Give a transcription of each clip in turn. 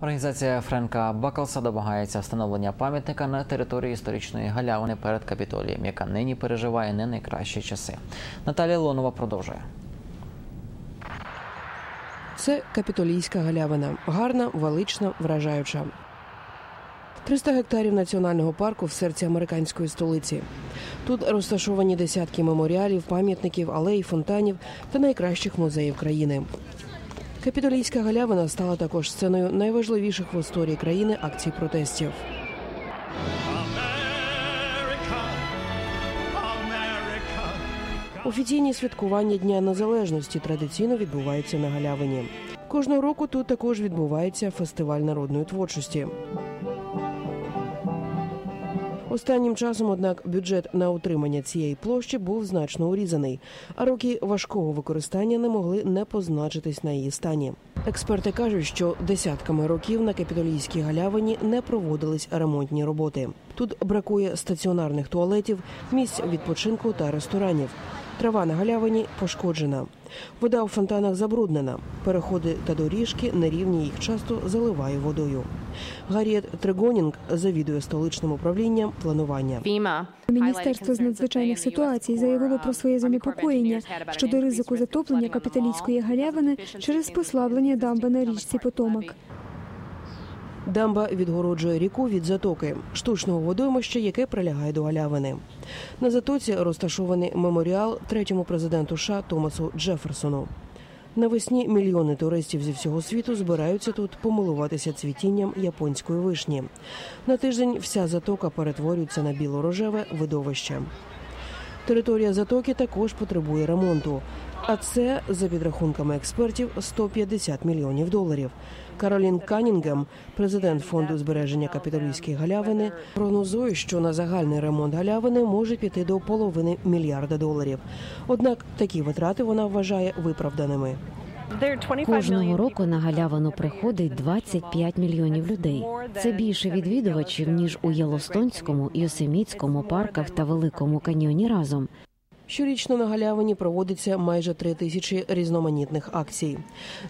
Організація Френка Баклса домагається встановлення пам'ятника на території історичної галявини перед капітолієм, яка нині переживає не найкращі часи. Наталія Лонова продовжує. Це капітолійська галявина. Гарна, велична, вражаюча. 300 гектарів національного парку в серці американської столиці. Тут розташовані десятки меморіалів, пам'ятників, алей, фонтанів та найкращих музеїв країни. Капітолійська галявина стала також сценою найважливіших в історії країни акцій протестів. Офіційні святкування Дня Незалежності традиційно відбуваються на галявині. Кожного року тут також відбувається фестиваль народної творчості. Останнім часом, однак, бюджет на утримання цієї площі був значно урізаний, а роки важкого використання не могли не позначитись на її стані. Експерти кажуть, що десятками років на капітолійській галявині не проводились ремонтні роботи. Тут бракує стаціонарних туалетів, місць відпочинку та ресторанів. Трава на галявині пошкоджена. Вода у фонтанах забруднена. Переходи та доріжки нерівні їх часто заливає водою. Гарріет Трегонінг завідує столичним управлінням планування. Міністерство з надзвичайних ситуацій заявило про своє занепокоєння щодо ризику затоплення капіталійської галявини через послаблення дамби на річці Потомак. Дамба відгороджує ріку від затоки, штучного водоймища, яке прилягає до галявини. На затоці розташований меморіал третьому президенту США Томасу Джеферсону. Навесні мільйони туристів зі всього світу збираються тут помилуватися цвітінням японської вишні. На тиждень вся затока перетворюється на біло-рожеве видовище. Територія затоки також потребує ремонту. А це, за підрахунками експертів, 150 мільйонів доларів. Каролін Канінгем, президент фонду збереження капітолійської галявини, прогнозує, що на загальний ремонт галявини може піти до половини мільярда доларів. Однак такі витрати вона вважає виправданими. Кожного року на галявину приходить 25 мільйонів людей. Це більше відвідувачів ніж у Єлостонському, Йосемітському парках та Великому каньйоні разом. Щорічно на галявині проводиться майже три тисячі різноманітних акцій.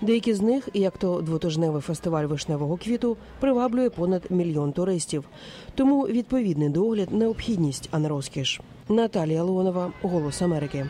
Деякі з них, як то двотижневий фестиваль вишневого квіту, приваблює понад мільйон туристів. Тому відповідний догляд необхідність, а не розкіш. Наталія Леонова, Голос Америки.